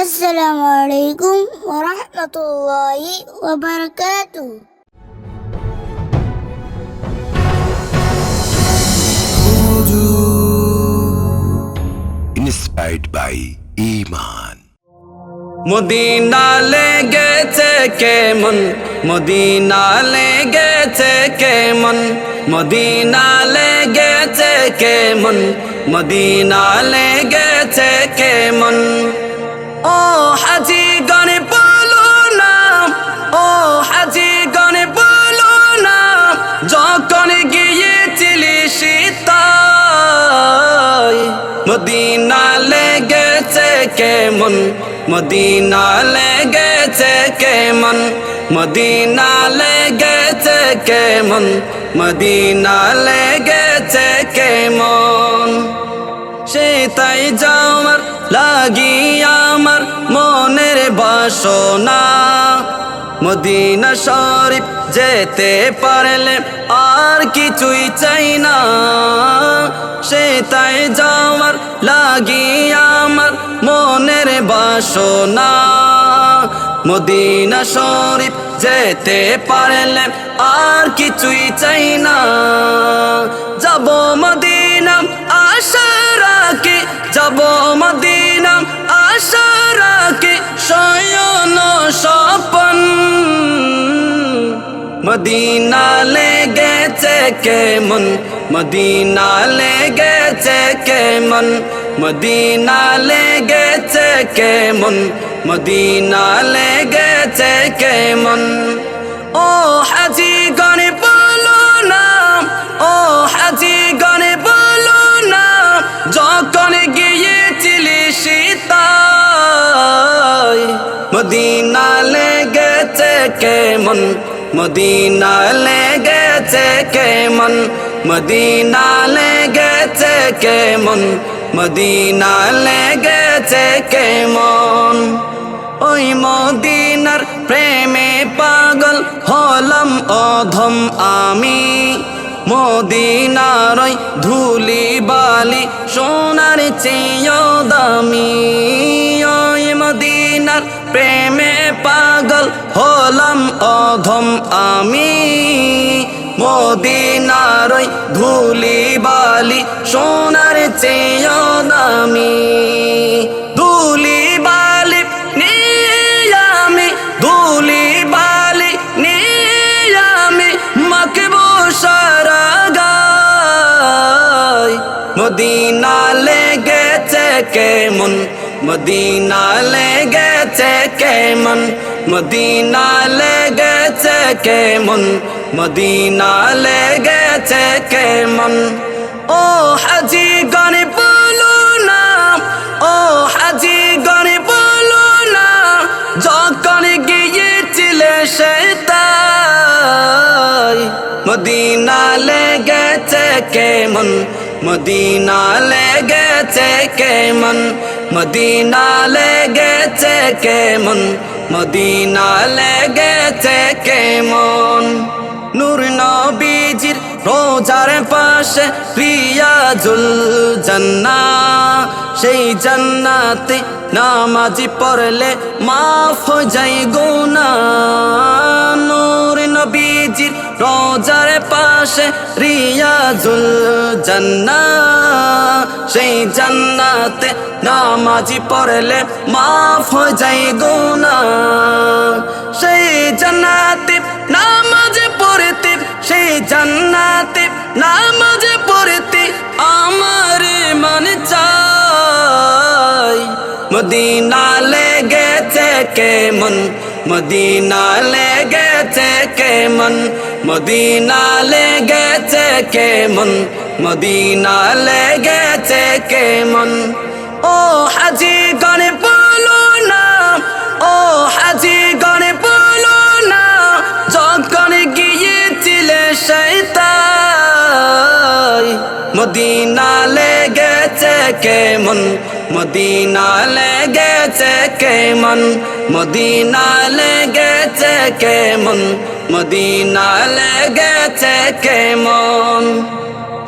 আসসালামু আলাইকুম ওরহমতুল্লাহি ওবরকাতু Inspired by Iman. মদিনা লেগেছে কেমন? মদিনা লেগেছে কেমন? মদিনা লেগেছে কেমন? মদিনা লেগেছে মদিনা লেগেছে কেমন? মদিনা লেগেছে কেমন? মদিনা লেগেছে কেমন? মদিনা লেগেছে কেমন? সে তাই যাওয়ার লাগি আমার মনের বাসনা। মদিনা শরীফ যেতে পারলে আর কিছুই চাই না। সে তাই যাওয়ার লাগি আমার মনের বাসনা। মদিনা শরীফ যেতে পারলে আর কিছুই চাই না। যাব মদিনা আশা রাখি, যাব মদিনা আশা রাখি, শয়ন স্বপন। মদিনা লেগেছে কেমন? মদিনা লে লেগেছে কেমন? মদিনা লে লেগেছে কেমন? মদিনা লে লেগেছে কেমন? ও হাজি গনে বলো না, ও হাজি গনে বলো না, যখন গিয়েছিলি সীতায়, মদিনা লে লেগেছে কেমন? মদিনা লেগেছে কেমন? মদিনা লেগেছে কেমন? মদিনা লেগেছে কেমন? ওই মদিনার প্রেমে পাগল হলাম অধম আমি। মদিনার ওই ধুলি বালি সোনার চেয়েও দামি। ওই মদিনার প্রেমে পাগল হলাম অধম আমি। মদিনার ধুলি বালি সোনার চেয়েও দামি। ধুলি বালি নিয়ে আমি, ধুলি বালি নিয়ে আমি মাখবো সারা গায় মদিনা লেগেছে কেমন? মদিনা লেগেছে কেমন? মদিনা লেগেছে কেমন? মদিনা লেগেছে কেমন? ও হাজি গনে বলো না, ও হাজি গনে বলো না, যখন গিয়েছিলে সেতাই মদিনা লেগেছে কেমন? মদিনা লেগেছে কেমন? মদিনা লেগেছে কেমন? মদিনা লেগেছে কেমন? নূর নবীজির রোজার পাশে রিয়াজুল জান্না, সেই জান্নাতে নামাজি পড়লে মাফ যাই গুনা নূর নবীজির রোজার পাশে রিয়াজুল জান্না, সেই জান্নাতে নামাজি পড়লে মাফ যাই গুনা সেই জান্নাতে জান্নাতে নামাজ পড়তে আমার মন চাই মদিনা লেগেছে কেমন? মদিনা লেগেছে কেমন? মদিনা লেগেছে কেমন? মদিনা লেগেছে কেমন? ও হাজি কেমন? মদিনা লেগেছে কেমন? মদিনা লেগেছে কেমন? মদিনা লেগেছে কেমন?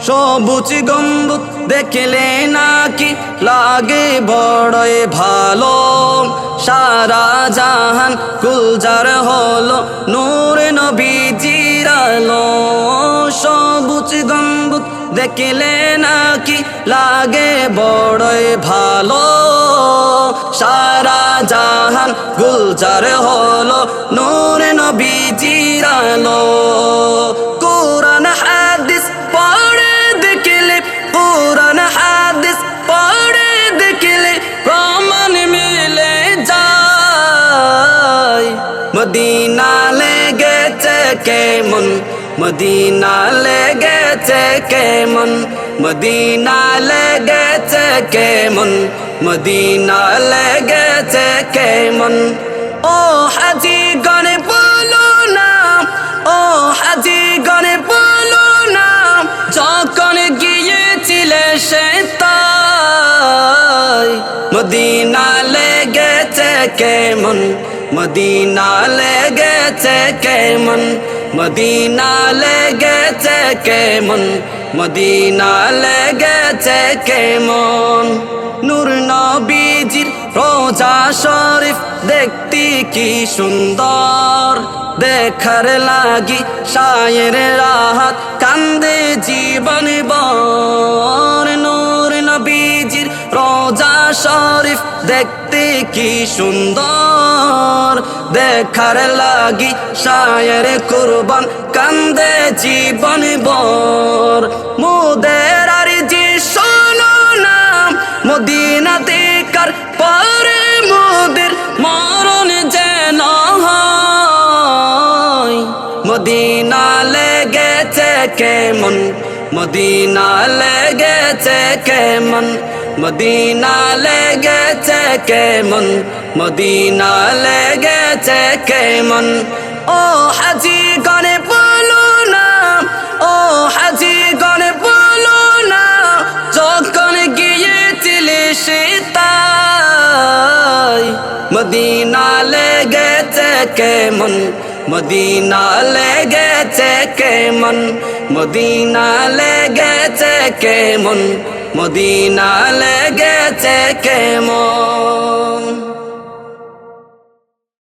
সবুজ গম্বুজ দেখলে নাকি লাগে বড়ই ভালো। সারা জাহান গুলজার হলো নূর নবীজির আলো। সবুজ গম্বুজ দেখলে নাকি লাগে বড়ই ভালো। সারা জাহান গুলজার হলো, নূর নবীজির আলো। কোরআন, হাদিস পড়ে দেখলে, কোরআন, হাদিস পড়ে দেখলে প্রমাণ মিলে যায়। মদিনা লেগেছে কেমন? মদিনা লেগেছে কেমন? মদিনা লেগেছে কেমন? মদিনা লেগেছে কেমন? ও হাজি গনে বলো না। ও হাজি গনে বলো না। যখন গিয়েছিলে সে মদিনা লেগেছে কেমন? মদিনা লেগেছে কেমন? মদিনা লেগেছে কেমন? মদিনা লেগেছে কেমন? নূর নবীজির রোজা শরীফ দেখতে কি সুন্দর? দেখার লাগি সায়ের রাহাত, কান্দে জীবন দেখতে কি সুন্দর, দেখার লাগি শায়ের কুরবান, কান্দে জীবন বর মোদের আর জি শোনো নাম, মদিনাতে কার পরে মোদের মরণ যেন হয়। মদিনা লেগেছে কেমন, মদিনা লেগেছে কেমন। মদিনা লেগেছে কেমন? মদিনা লেগেছে কেমন? ও হাজি গনে বলো না, ও হাজি গনে বলো না, যখন গিয়েছিলে সে তাই। মদিনা লেগেছে কেমন? মদিনা লেগেছে কেমন? মদিনা লেগেছে কেমন? মদিনা লেগেছে কেমন?